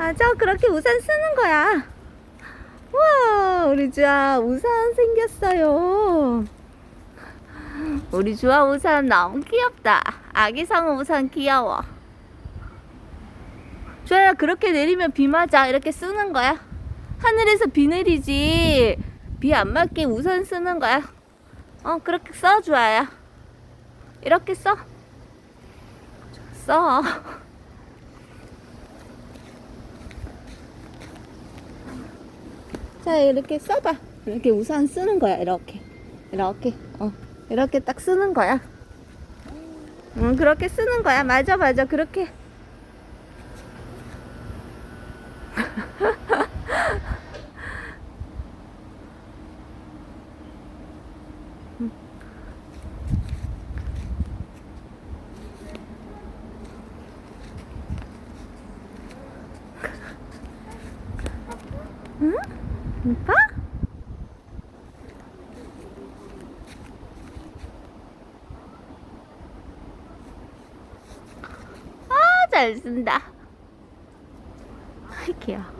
맞아, 그렇게 우산 쓰는 거야. 우와, 우리 주아 우산 생겼어요. 우리 주아 우산 너무 귀엽다. 아기 상어 우산 귀여워. 주아야, 그렇게 내리면 비 맞아. 이렇게 쓰는 거야. 하늘에서 비 내리지. 비 안 맞게 우산 쓰는 거야. 어, 그렇게 써, 주아야. 이렇게 써. 써. 자, 이렇게 써봐. 이렇게 우산 쓰는 거야, 이렇게. 이렇게. 어, 이렇게 딱 쓰는 거야. 응, 그렇게 쓰는 거야. 맞아, 맞아. 그렇게. 응? 오빠? 아, 잘 쓴다. 귀여워.